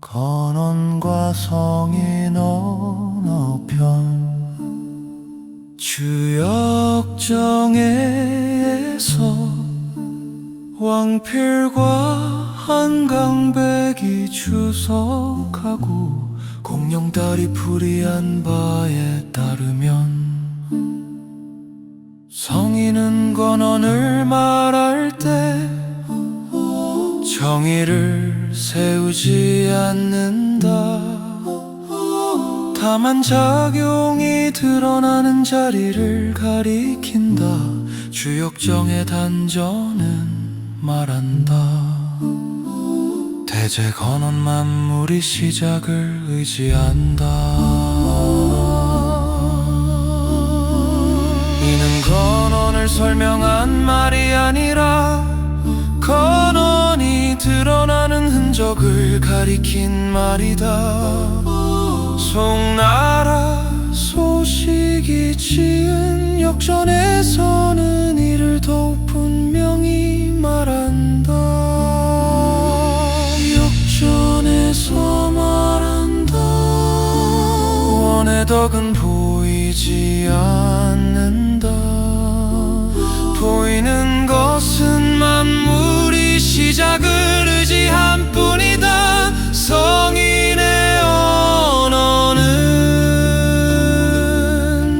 건원과 성인 어느 편 주역정에서 왕필과 한강백이 주석하고 공룡다리 풀이한 바에 따르면 건언을 말할 때 정의를 세우지 않는다. 다만 작용이 드러나는 자리를 가리킨다. 주역정의 단전은 말한다. 대제 건원 만물이 시작을 의지한다. 이는 건 원을 설명한 말이 아니라 건원이 드러나는 흔적을 가리킨 말이다. 송나라 소식이 지은 역전에서는 이를 더욱 분명히 말한다. 역전에서 말한다. 원의 덕은 보이지 않는다 보이는 것은 만물이 시작을 의지한 뿐이다. 성인의 언어는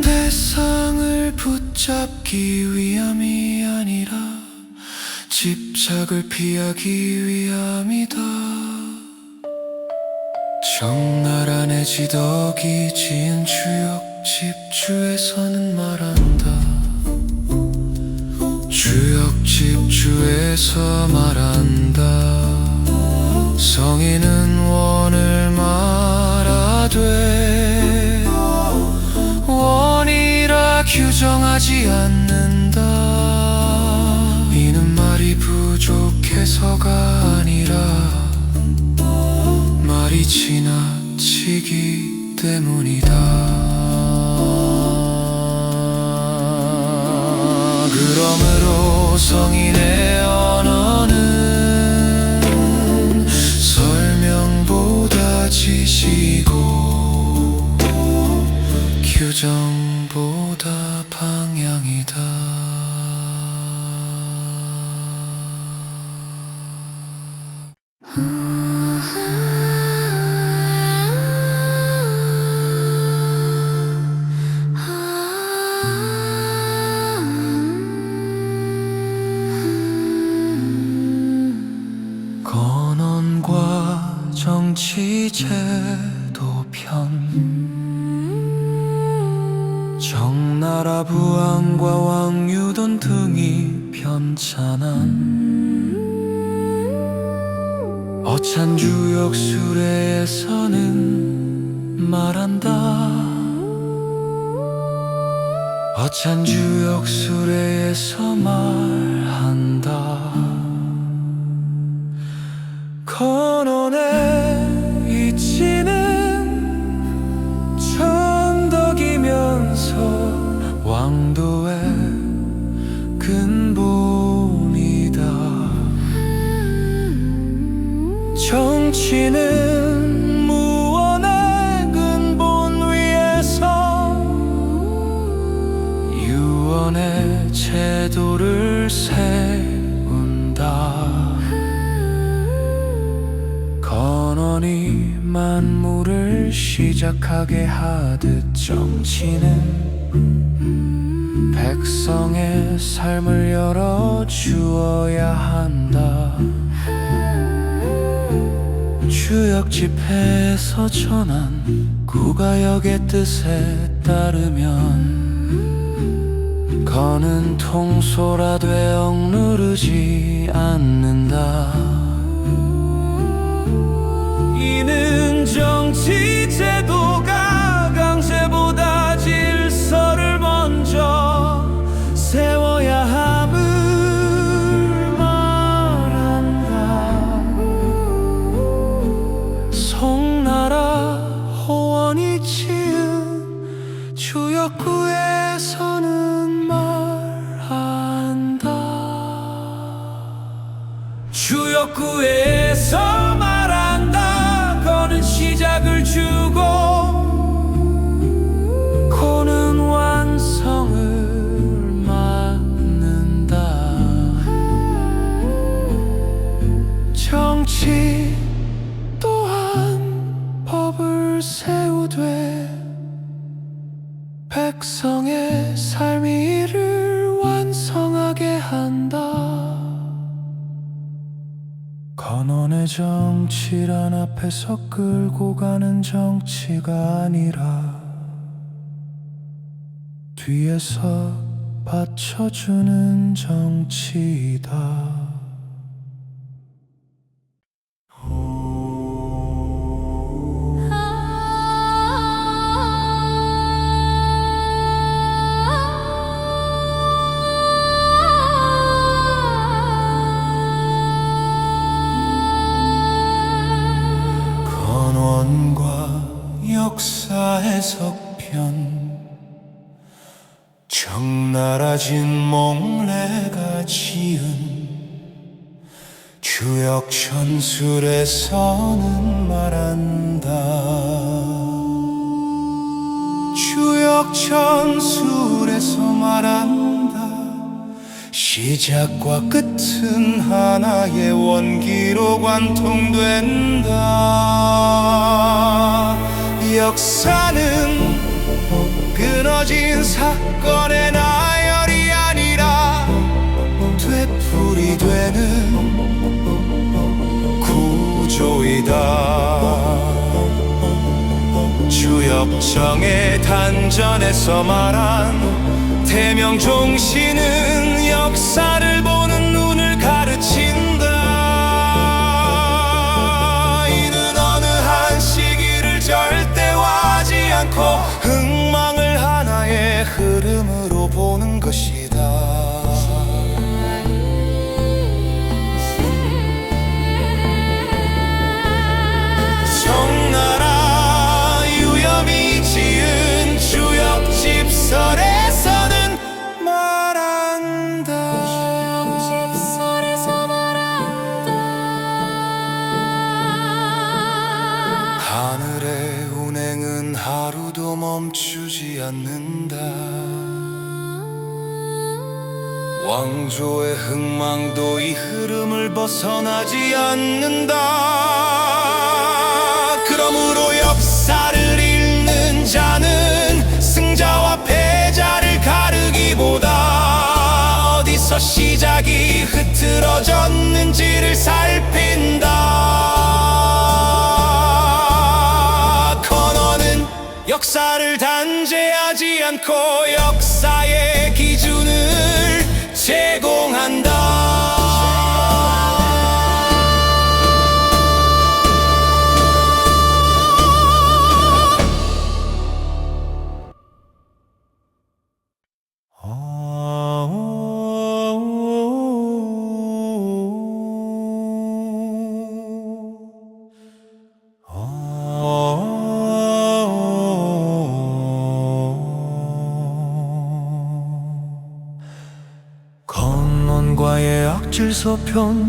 대상을 붙잡기 위함이 아니라 집착을 피하기 위함이다. 정나라 내 지덕이 지은 주역 집주에서는 말한다 주역 집주에서 말한다. 성인은 원을 말하되 원이라 규정하지 않는다. 이는 말이 부족해서가 아니라 말이 지나치기 때문이다 성인의 언어는 설명보다 지시고 규정보다 방향이다 말한다. 어찬 주역 수레에서 말한다 만물을 시작하게 하듯 정치는 백성의 삶을 열어 주어야 한다. 주역 집회에서 전한 구가역의 뜻에 따르면 거는 통솔하되 억누르지 않는다 정치 제도가 백성의 삶이 이를 완성하게 한다 건원의 정치란 앞에서 끌고 가는 정치가 아니라 뒤에서 받쳐주는 정치이다. 역사의 석편. 청나라 진 몽래가 지은 주역 전술에서는 말한다. 주역 전술에서 말한다. 시작과 끝은 하나의 원기로 관통된다 역사는 끊어진 사건의 나열이 아니라 되풀이 되는 구조이다. 주역정의 단전에서 말한 대명종신은 역사를 보는 않고 흥망을 하나의 흐름으로 보는 것이 왕조의 흥망도 이 흐름을 벗어나지 않는다. 그러므로 역사를 읽는 자는 승자와 패자를 가르기보다 어디서 시작이 흐트러졌는지를 살핀다. 커너는 역사를 단죄하지 않고 역사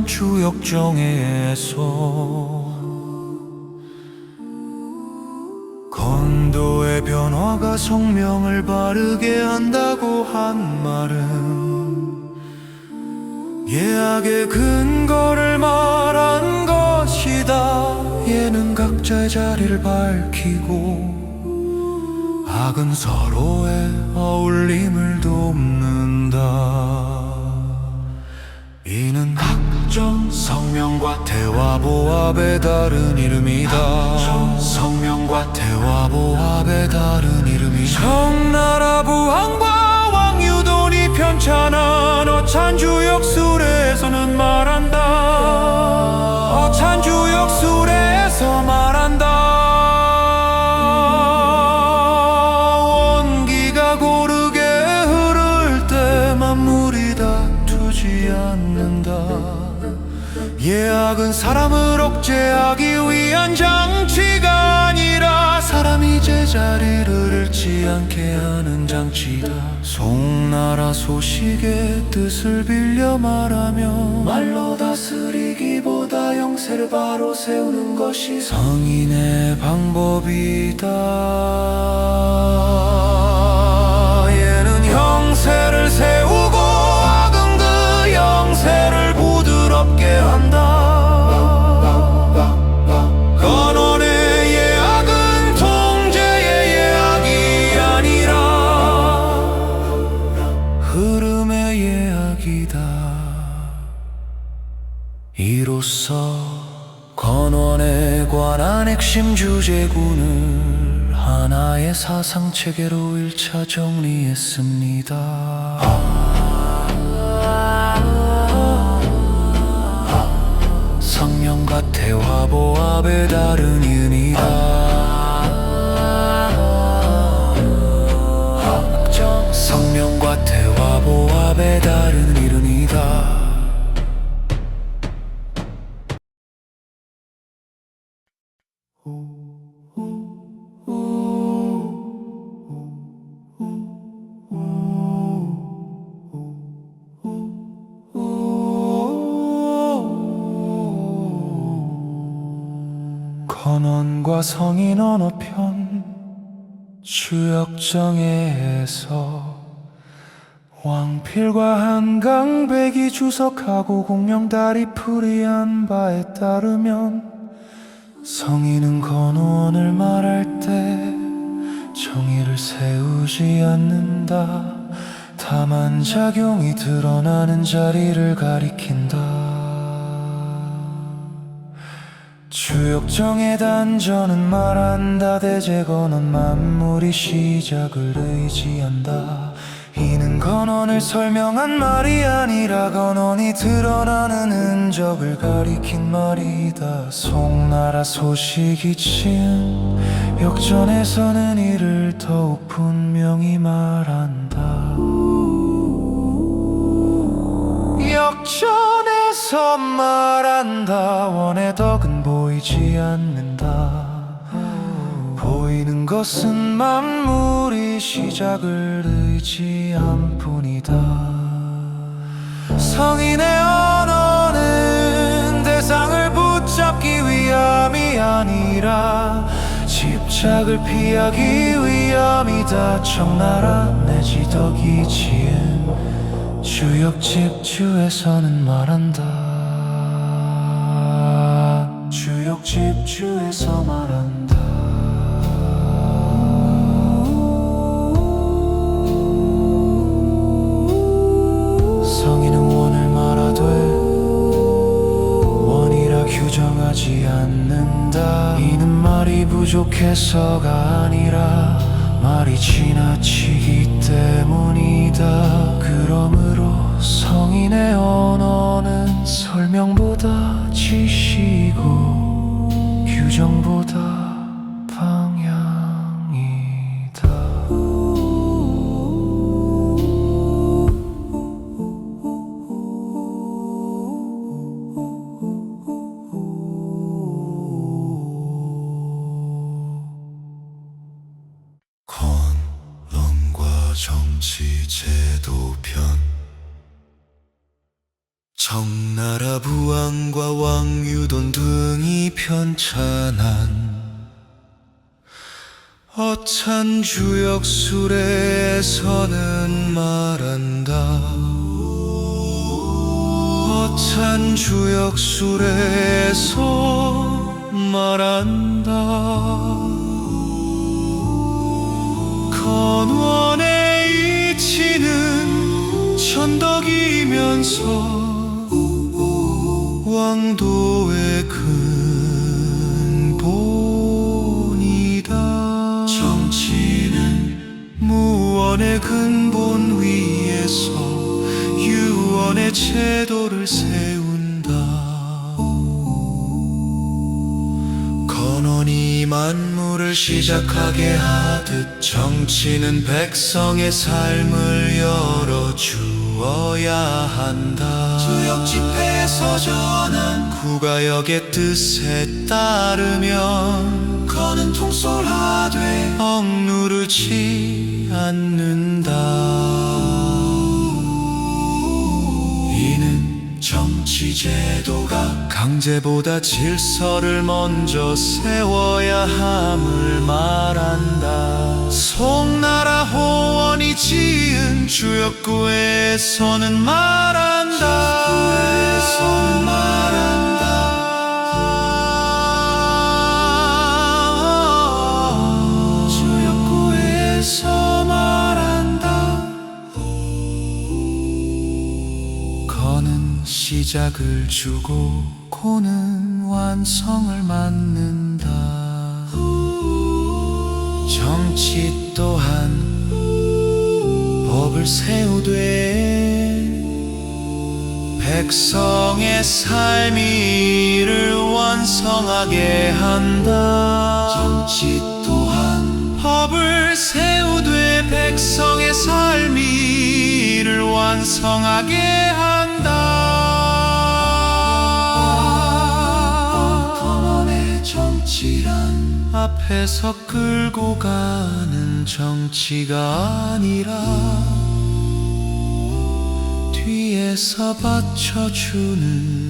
주역정에서 건도의 변화가 성명을 바르게 한다고 한 말은 예악의 근거를 말한 것이다. 예는 각자의 자리를 밝히고 악은 서로의 어울림을 돕는다 각종 성명과 대화 보합의 다른 이름이다. 성명과 대화 보합의 다른 이름이다. 청나라 부왕과 왕유돈이 편찬한 어찬주 역술에서는 말한다. 어찬주 역술에 소식의 뜻을 빌려 말하며 말로 다스리기보다 영세를 바로 세우는 것이 성인의 방법이다 하나의 사상 체계로 일차 정리했습니다. 성명과 대화보합의 다른 이유이다. 성명과 대화보합의 다른 이름 성인 언어편 주역정회에서 왕필과 한강 백이 주석하고 공명다리 풀이한 바에 따르면 성인은 건원을 말할 때 정의를 세우지 않는다. 다만 작용이 드러나는 자리를 가리킨다 주역정의 단전은 말한다. 대제건원 만물이 시작을 의지한다. 이는 건원을 설명한 말이 아니라 건원이 드러나는 흔적을 가리킨 말이다. 송나라 소식이 치은 역전에서는 이를 더욱 분명히 말한다. 역전에서 말한다. 원의 덕은 보이지 않는다. 보이는 것은 만물이 시작을 의지한 뿐이다. 성인의 언어는 대상을 붙잡기 위함이 아니라 집착을 피하기 위함이다. 청나라 내 지 덕이 지은 주역 집 주에서는 말한다 집주에서 말한다. 성인은 원을 말하되 원이라 규정하지 않는다. 이는 말이 부족해서가 아니라 말이 지나치기 때문이다. 그러므로 성인의 언어는 설명보다 지시고 규정보다 방향이다. 건론과 정치 제도편. 청 나라 부왕과 왕유돈 등이 편찬한 어찬 주역술에서는 말한다. 어찬 주역술에서 말한다. 건원의 이치는 천덕이면서 왕도의 근본이다. 정치는 무원의 근본 위에서 유원의 제도를 세운다. 건원이 만물을 시작하게 하듯 정치는 백성의 삶을 열어주어야 한다 집회에서 전한 국가역의 뜻에 따르면 거는 통솔하되 억누르지 않는다 정치 제도가 강제보다 질서를 먼저 세워야 함을 말한다. 송나라 호원이 지은 주역구에서는 말한다. 주역구에서는 말한다 시작을 주고 고는 완성을 맞는다. 정치 또한 법을 세우되 백성의 삶이 이를 완성하게 한다. 정치 또한 법을 세우되 백성의 삶이 이를 완성하게 한다 앞에서 끌고 가는 정치가 아니라 뒤에서 받쳐주는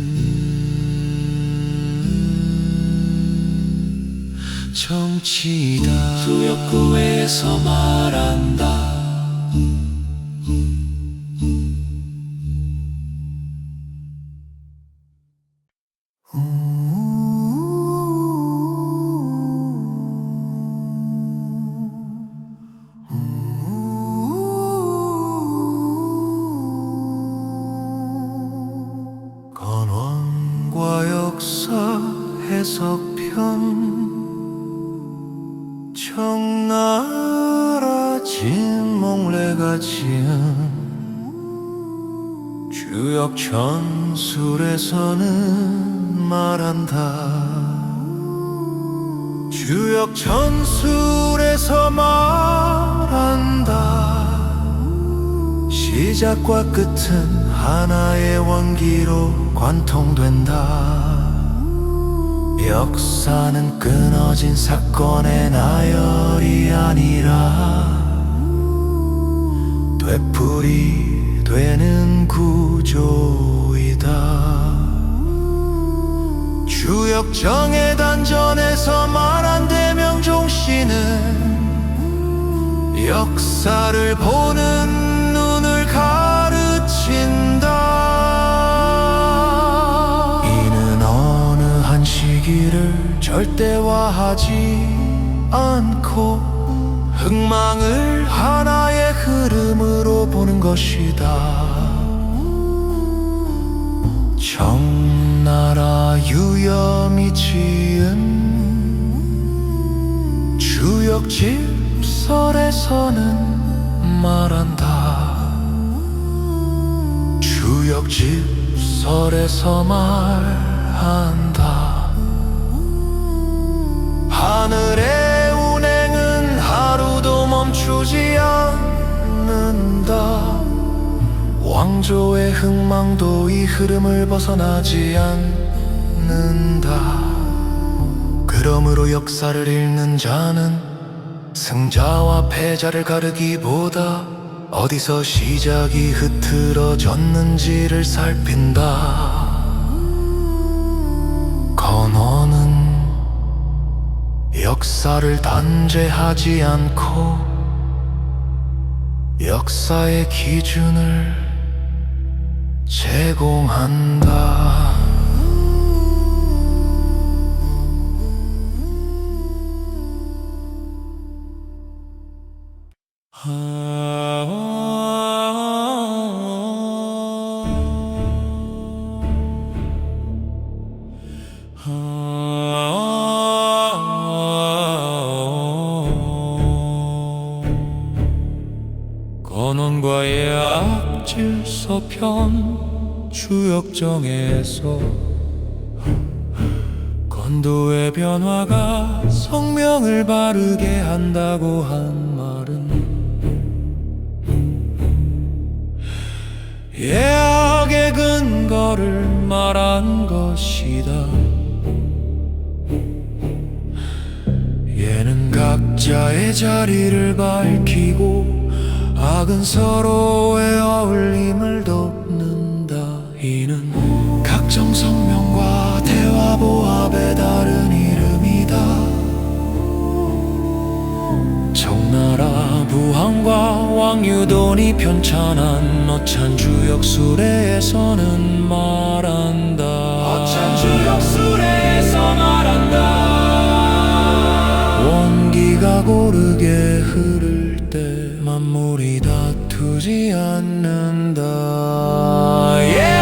정치다. 수역구에서 말한다 시작과 끝은 하나의 원기로 관통된다. 역사는 끊어진 사건의 나열이 아니라 되풀이 되는 구조이다. 주역정의 단전에서 말한 대명종 씨는 역사를 보는 절대화하지 않고 흥망을 하나의 흐름으로 보는 것이다. 청나라 유염이 지은 주역 집 설에서는 말한다 주역 집 설에서 말한다 하늘의 운행은 하루도 멈추지 않는다. 왕조의 흥망도 이 흐름을 벗어나지 않는다. 그러므로 역사를 읽는 자는 승자와 패자를 가르기보다 어디서 시작이 흐트러졌는지를 살핀다. 건어는 역사를 단죄하지 않고 역사의 기준을 제공한다. 서편 주역정에서 건도의 변화가 성명을 바르게 한다고 한 말은 예악의 근거를 말한 것이다. 각자의 자리를 밝히고 악은 서로의 어울림을 돕는다. 이는 각종 성명과 대화 보합의 다른 이름이다. 청나라 부항과 왕유돈이 편찬한 어찬주 역수레에서는 말한다. 어찬주 역수레에서 말한다. 원기가 고르게 흐를 때 만물이 다투지 않는다 예!